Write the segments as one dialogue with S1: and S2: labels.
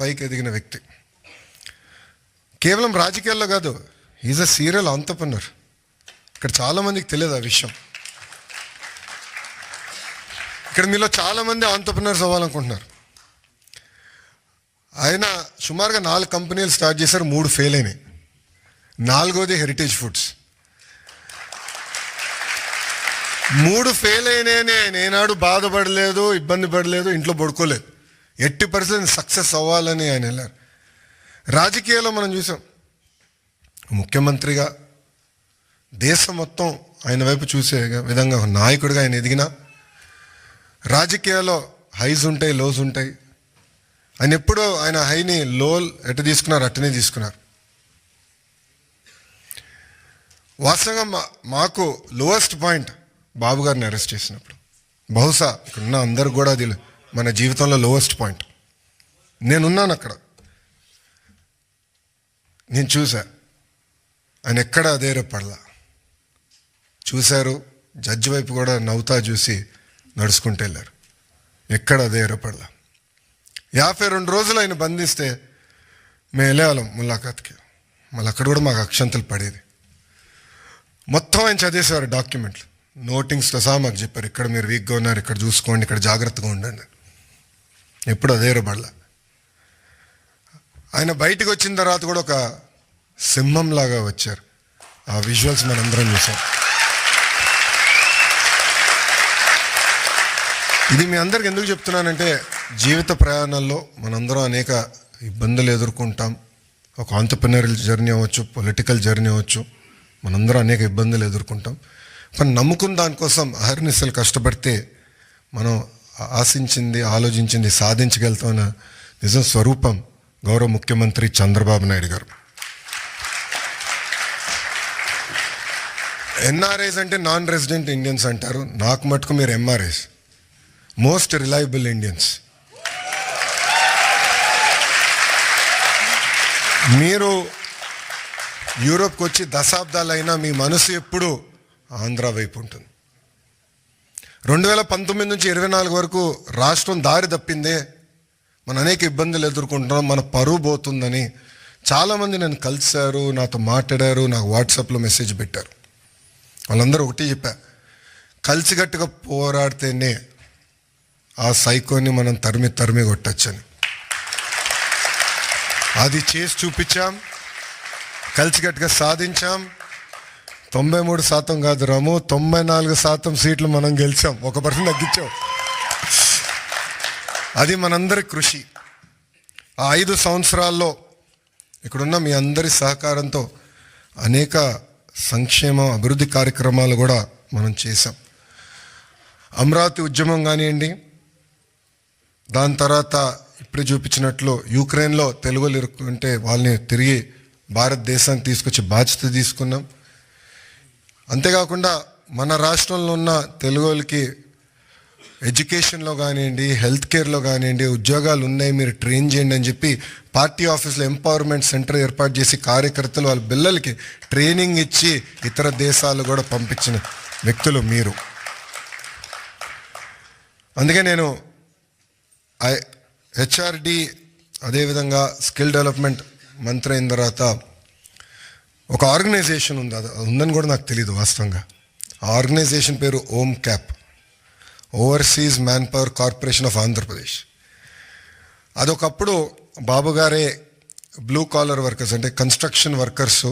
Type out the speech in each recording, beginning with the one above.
S1: పైకి ఎదిగిన వ్యక్తి. కేవలం రాజకీయాల్లో కాదు ఈజ్ అ సీరియల్ ఆంటర్ప్రినర్ ఇక్కడ చాలామందికి తెలియదు ఆ విషయం. ఇక్కడ మీలో చాలామంది ఆంటర్ప్రినర్స్ అవ్వాలనుకుంటున్నారు. ఆయన సుమారుగా నాలుగు కంపెనీలు స్టార్ట్ చేశారు మూడు ఫెయిల్ అయినాయి. నాలుగోది హెరిటేజ్ ఫుడ్స్ మూడు ఫెయిల్ అయినాయని ఆయన ఏనాడు బాధపడలేదు ఇబ్బంది పడలేదు ఇంట్లో పడుకోలేదు. ఎట్టి పర్సెంట్ సక్సెస్ అవ్వాలని ఆయన వెళ్ళారు. రాజకీయాల్లో మనం చూసాం. ముఖ్యమంత్రిగా దేశం మొత్తం ఆయన వైపు చూసే విధంగా ఒక నాయకుడిగా ఆయన ఎదిగిన రాజకీయాల్లో హైస్ ఉంటాయి లోస్ ఉంటాయి. ఆయన ఎప్పుడో ఆయన హైని లో ఎటు తీసుకున్నారు అట్టనే తీసుకున్నారు. వాస్తవంగా మా మాకు లోవెస్ట్ పాయింట్ బాబు గారిని అరెస్ట్ చేసినప్పుడు. బహుశా ఇక్కడున్న అందరు కూడా అది మన జీవితంలో లోవెస్ట్ పాయింట్ నేనున్నాను అక్కడ. నేను చూసా ఆయన ఎక్కడ అదేరపడలా చూశారు. జడ్జి వైపు కూడా నవ్వుతా చూసి నడుచుకుంటూ వెళ్ళారు. ఎక్కడ అదేరపడలా యాభై రెండు రోజులు ఆయన బంధిస్తే మేము వెళ్ళేవాళ్ళం ములాఖాత్కి. మళ్ళీ అక్కడ కూడా మాకు అక్షంతలు పడేది. మొత్తం ఆయన చదివేసేవారు డాక్యుమెంట్లు. నోటింగ్స్తో సహా మాకు చెప్పారు ఇక్కడ మీరు వీక్గా ఉన్నారు ఇక్కడ చూసుకోండి ఇక్కడ జాగ్రత్తగా ఉండండి. ఎప్పుడు అదే రబడల ఆయన బయటికి వచ్చిన తర్వాత కూడా ఒక సింహంలాగా వచ్చారు. ఆ విజువల్స్ మనందరం చూసాం. ఇది మీ అందరికి ఎందుకు చెప్తున్నానంటే జీవిత ప్రయాణాల్లో మనందరం అనేక ఇబ్బందులు ఎదుర్కొంటాం. ఒక ఆంటర్ప్రినరల్ జర్నీ అవ్వచ్చు పొలిటికల్ జర్నీ అవ్వచ్చు మనందరం అనేక ఇబ్బందులు ఎదుర్కొంటాం. కానీ నమ్ముకున్న దానికోసం అహర్నిశలు కష్టపడితే మనం ఆశించింది ఆలోచించింది సాధించగలుగుతామన్న నిజం స్వరూపం గౌరవ ముఖ్యమంత్రి చంద్రబాబు నాయుడు గారు. ఎన్ఆర్ఐస్ అంటే నాన్ రెసిడెంట్ ఇండియన్స్ అంటారు. నాకు మటుకు మీరు ఎంఆర్ఐస్ మోస్ట్ రిలయబుల్ ఇండియన్స్ మీరు యూరోప్కి వచ్చి దశాబ్దాలైనా మీ మనసు ఎప్పుడూ ఆంధ్ర వైపు ఉంటుంది. రెండు వేల పంతొమ్మిది నుంచి ఇరవై నాలుగు వరకు రాష్ట్రం దారి తప్పిందే. మన అనేక ఇబ్బందులు ఎదుర్కొంటున్నాం మన పరువు పోతుందని. చాలామంది నన్ను కలిశారు నాతో మాట్లాడారు నాకు వాట్సాప్లో మెసేజ్ పెట్టారు. వాళ్ళందరూ ఒకటి చెప్పా కలిసికట్టుగా పోరాడితేనే ఆ సైకోని మనం తరిమి తరిమి కొట్టచ్చని. అది చేసి చూపించాం కలిసికట్టుగా సాధించాం. తొంభై మూడు శాతం కాదు రాము తొంభై నాలుగు శాతం సీట్లు మనం గెలిచాం. ఒక పర్సెంట్ తగ్గించాం. అది మనందరి కృషి. ఆ ఐదు సంవత్సరాల్లో ఇక్కడున్న మీ అందరి సహకారంతో అనేక సంక్షేమ అభివృద్ధి కార్యక్రమాలు కూడా మనం చేశాం. అమరావతి ఉద్యమం కానివ్వండి దాని తర్వాత ఇప్పుడు చూపించినట్లు యూక్రెయిన్లో తెలుగులు ఇరుక్కుంటే వాళ్ళని తిరిగి భారతదేశానికి తీసుకొచ్చి బాధ్యత తీసుకున్నాం. అంతేకాకుండా మన రాష్ట్రంలో ఉన్న తెలుగు వాళ్ళకి ఎడ్యుకేషన్లో కానివ్వండి హెల్త్ కేర్లో కానివ్వండి ఉద్యోగాలు ఉన్నాయి మీరు ట్రైన్ చేయండి అని చెప్పి పార్టీ ఆఫీస్లో ఎంపవర్మెంట్ సెంటర్ ఏర్పాటు చేసి కార్యకర్తలు వాళ్ళ పిల్లలకి ట్రైనింగ్ ఇచ్చి ఇతర దేశాలు కూడా పంపించిన వ్యక్తులు మీరు. అందుకే నేను ఐ హెచ్ఆర్డి అదేవిధంగా స్కిల్ డెవలప్మెంట్ మంత్రి అయిన తర్వాత ఒక ఆర్గనైజేషన్ ఉంది అది ఉందని కూడా నాకు తెలియదు వాస్తవంగా. ఆ ఆర్గనైజేషన్ పేరు OMCAP overseas manpower corporation of Andhra Pradesh అదొకప్పుడు Babu గారే బ్లూ కాలర్ వర్కర్స్ అంటే కన్స్ట్రక్షన్ వర్కర్స్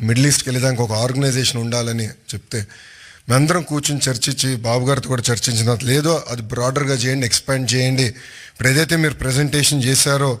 S1: మిడిల్ ఈస్ట్కి వెళ్ళేదానికి ఒక ఆర్గనైజేషన్ ఉండాలని చెప్తే మేమందరం కూర్చుని చర్చించి బాబు గారితో కూడా చర్చించిన లేదో అది బ్రాడర్గా చేయండి ఎక్స్పాండ్ చేయండి. ఇప్పుడు ఏదైతే మీరు ప్రజెంటేషన్ చేశారో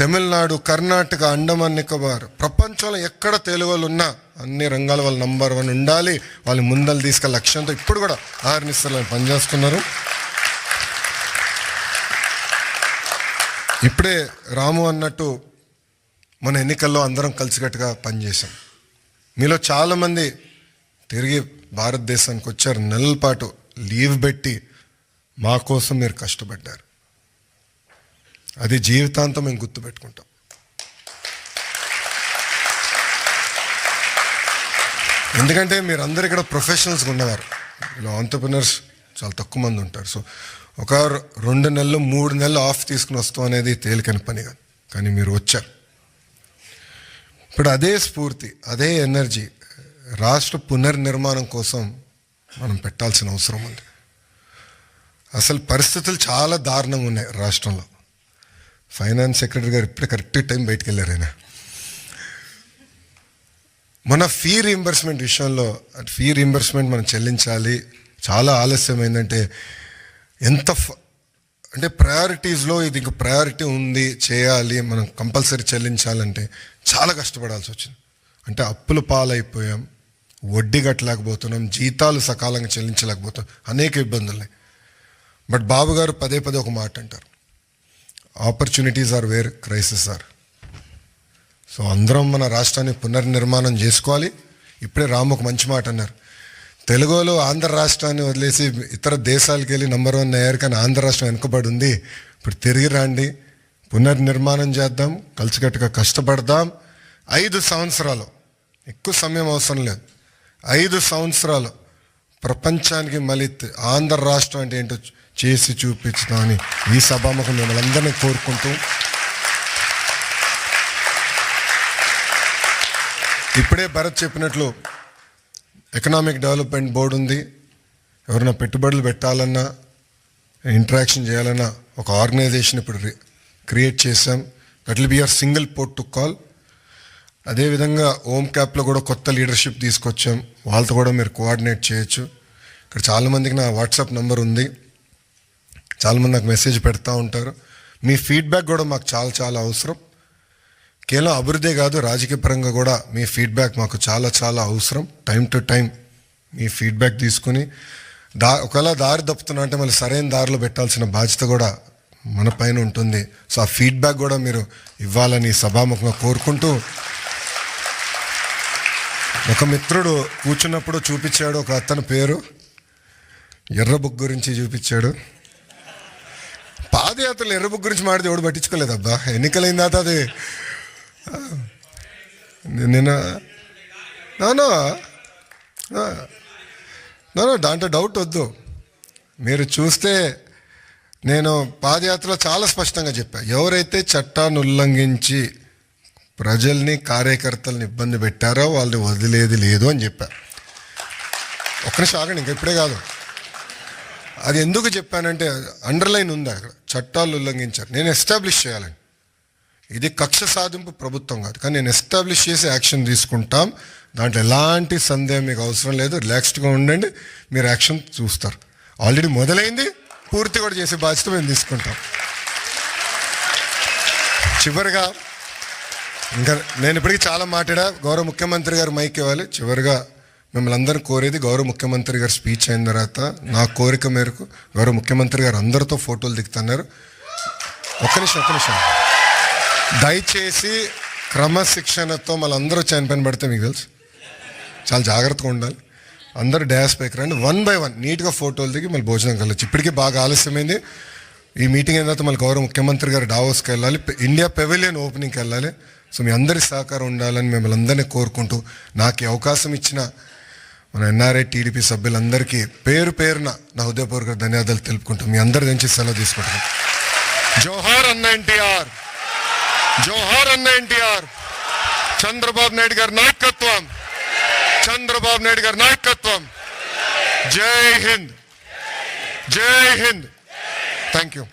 S1: తమిళనాడు కర్ణాటక అండమాన్ నికోబార్. ప్రపంచంలో ఎక్కడ తెలుగు వాళ్ళు ఉన్నా అన్ని రంగాల వాళ్ళు నంబర్ వన్ ఉండాలి. వాళ్ళు ముందలు తీసుకెళ్ళ లక్ష్యంతో ఇప్పుడు కూడా ఆహర్నిశలు పనిచేస్తున్నారు. ఇప్పుడే రాము అన్నట్టు మన ఎన్నికల్లో అందరం కలిసికట్టుగా పనిచేశాం. మీలో చాలామంది తిరిగి భారతదేశానికి వచ్చారు. నెలల పాటు లీవ్ పెట్టి మా కోసం మీరు కష్టపడ్డారు. అది జీవితాంతం మేము గుర్తుపెట్టుకుంటాం. ఎందుకంటే మీరు అందరు ఇక్కడ ప్రొఫెషనల్స్గా ఉన్నవారు. ఇలా ఆంటర్ప్రినర్స్ చాలా తక్కువ మంది ఉంటారు. సో ఒక రెండు నెలలు మూడు నెలలు ఆఫ్ తీసుకుని వస్తాం అనేది తేలికని పని కాదు. కానీ మీరు వచ్చారు. ఇప్పుడు అదే స్ఫూర్తి అదే ఎనర్జీ రాష్ట్ర పునర్నిర్మాణం కోసం మనం పెట్టాల్సిన అవసరం ఉంది. అసలు పరిస్థితులు చాలా దారుణంగా ఉన్నాయి రాష్ట్రంలో. ఫైనాన్స్ సెక్రటరీ గారు ఇప్పుడే కరెక్ట్ టైం బయటకు వెళ్ళారు ఆయన. మన ఫీ రీంబర్స్మెంట్ విషయంలో ఫీ రీంబర్స్మెంట్ మనం చెల్లించాలి. చాలా ఆలస్యం ఏంటంటే ఎంత ఫ- అంటే ప్రయారిటీస్లో ఇది ఇంక ప్రయారిటీ ఉంది చేయాలి మనం కంపల్సరీ చెల్లించాలంటే చాలా కష్టపడాల్సి వచ్చింది. అంటే అప్పుల పాలైపోయాం వడ్డీ కట్టలేకపోతున్నాం జీతాలు సకాలంగా చెల్లించలేకపోతున్నాం అనేక ఇబ్బందులు ఉన్నాయి. బట్ బాబు గారు పదే పదే ఒక మాట అంటారు opportunities are where crisis are so అందరం మన రాష్ట్రాన్ని పునర్నిర్మాణం చేసుకోవాలి. ఇప్పుడే రాము ఒక మంచి మాట అన్నారు. తెలుగులో ఆంధ్ర రాష్ట్రాన్ని వదిలేసి ఇతర దేశాలకు వెళ్ళి నెంబర్ వన్ అయ్యారు కానీ ఆంధ్ర రాష్ట్రం వెనుకబడి ఉంది. ఇప్పుడు తిరిగి రండి. పునర్నిర్మాణం చేద్దాం. కలిసికట్టుగా కష్టపడదాం. ఐదు సంవత్సరాలు. ఎక్కువ సమయం అవసరం లేదు. ఐదు సంవత్సరాలు. ప్రపంచానికి మళ్ళీ ఆంధ్ర రాష్ట్రం అంటే ఏంటో చేసి చూపించుదామని ఈ సభాముఖం మిమ్మల్ని అందరినీ కోరుకుంటూ ఇప్పుడే భరత్ చెప్పినట్లు ఎకనామిక్ డెవలప్మెంట్ బోర్డు ఉంది. ఎవరైనా పెట్టుబడులు పెట్టాలన్నా ఇంటరాక్షన్ చేయాలన్నా ఒక ఆర్గనైజేషన్ ఇప్పుడు క్రియేట్ చేశాం. That will be a single port to call. అదేవిధంగా ఓమ్ క్యాప్లో కూడా కొత్త లీడర్షిప్ తీసుకొచ్చాం. వాళ్ళతో కూడా మీరు కోఆర్డినేట్ చేయొచ్చు. ఇక్కడ చాలామందికి నా వాట్సాప్ నెంబర్ ఉంది. చాలామంది నాకు మెసేజ్ పెడతా ఉంటారు. మీ ఫీడ్బ్యాక్ కూడా మాకు చాలా చాలా అవసరం. కేవలం అభివృద్ధి కాదు రాజకీయ పరంగా కూడా మీ ఫీడ్బ్యాక్ మాకు చాలా చాలా అవసరం. టైం టు టైం మీ ఫీడ్బ్యాక్ తీసుకుని దా ఒకవేళ దారి తప్పుతున్నా అంటే మళ్ళీ సరైన దారిలో పెట్టాల్సిన బాధ్యత కూడా మన పైన ఉంటుంది. సో ఆ ఫీడ్బ్యాక్ కూడా మీరు ఇవ్వాలని సభాముఖంగా కోరుకుంటూ ఒక మిత్రుడు కూర్చున్నప్పుడు చూపించాడు ఒక అతని పేరు. ఎర్ర బుక్ గురించి చూపించాడు. పాదయాత్రలు ఎర్ర గురించి మాడితే ఎవడు పట్టించుకోలేదబ్బా. ఎన్నికలైన తర్వాత అది నిన్న నానో నానో దాంట్లో డౌట్ వద్దు. మీరు చూస్తే నేను పాదయాత్రలో చాలా స్పష్టంగా చెప్పా. ఎవరైతే చట్టాన్ని ఉల్లంఘించి ప్రజల్ని కార్యకర్తల్ని ఇబ్బంది పెట్టారో వాళ్ళని వదిలేది లేదు అని చెప్పా. ఒక్క నిమిషం ఇంకా ఇప్పుడే కాదు. అది ఎందుకు చెప్పానంటే అండర్లైన్ ఉంది అక్కడ. చట్టాలు ఉల్లంఘించారు. నేను ఎస్టాబ్లిష్ చేయాలని. ఇది కక్ష సాధింపు ప్రభుత్వం కాదు. కానీ నేను ఎస్టాబ్లిష్ చేసి యాక్షన్ తీసుకుంటాం. దాంట్లో ఎలాంటి సందేహం మీకు అవసరం లేదు. రిలాక్స్డ్గా ఉండండి. మీరు యాక్షన్ చూస్తారు. ఆల్రెడీ మొదలైంది. పూర్తి కూడా చేసే బాధ్యత మేము తీసుకుంటాం. చివరిగా ఇంకా నేను ఇప్పటికీ చాలా మాట్లాడా. గౌరవ ముఖ్యమంత్రి గారు మైక్ ఇవ్వాలి. చివరిగా మిమ్మల్ని అందరిని కోరేది గౌరవ ముఖ్యమంత్రి గారు స్పీచ్ అయిన తర్వాత నా కోరిక మేరకు గౌరవ ముఖ్యమంత్రి గారు అందరితో ఫోటోలు దిగుతున్నారు. ఒక్క నిమిషం ఒక్క నిమిషం. దయచేసి క్రమశిక్షణతో మళ్ళీ అందరూ చనిపోయిన పడితే మీకు తెలుసు. చాలా జాగ్రత్తగా ఉండాలి. అందరూ డ్యాస్ పైకి రండి. వన్ బై వన్ నీట్గా ఫోటోలు దిగి మళ్ళీ భోజనం కలవచ్చు. ఇప్పటికీ బాగా ఆలస్యమైంది. ఈ మీటింగ్ అయిన తర్వాత మళ్ళీ గౌరవ ముఖ్యమంత్రి గారు డావోస్కి వెళ్ళాలి. ఇండియా పెవిలియన్ ఓపెనింగ్కి వెళ్ళాలి. సో మీ అందరి సహకారం ఉండాలని మిమ్మల్ని అందరినీ కోరుకుంటూ నాకు అవకాశం ఇచ్చిన మన ఎన్ఆర్ఐ టీడీపీ సభ్యులందరికీ పేరు పేరున నా హృదయపూర్వక ధన్యవాదాలు తెలుపుకుంటాం. మీ అందరి నుంచి సెలవు తీసుకుంటాం జోహార్ అన్న ఎన్టీఆర్. జోహార్ అన్న ఎన్టీఆర్. చంద్రబాబు నాయుడు గారి నాయకత్వం. చంద్రబాబు నాయుడు గారి నాయకత్వం. జై హింద్. జై హింద్. Thank you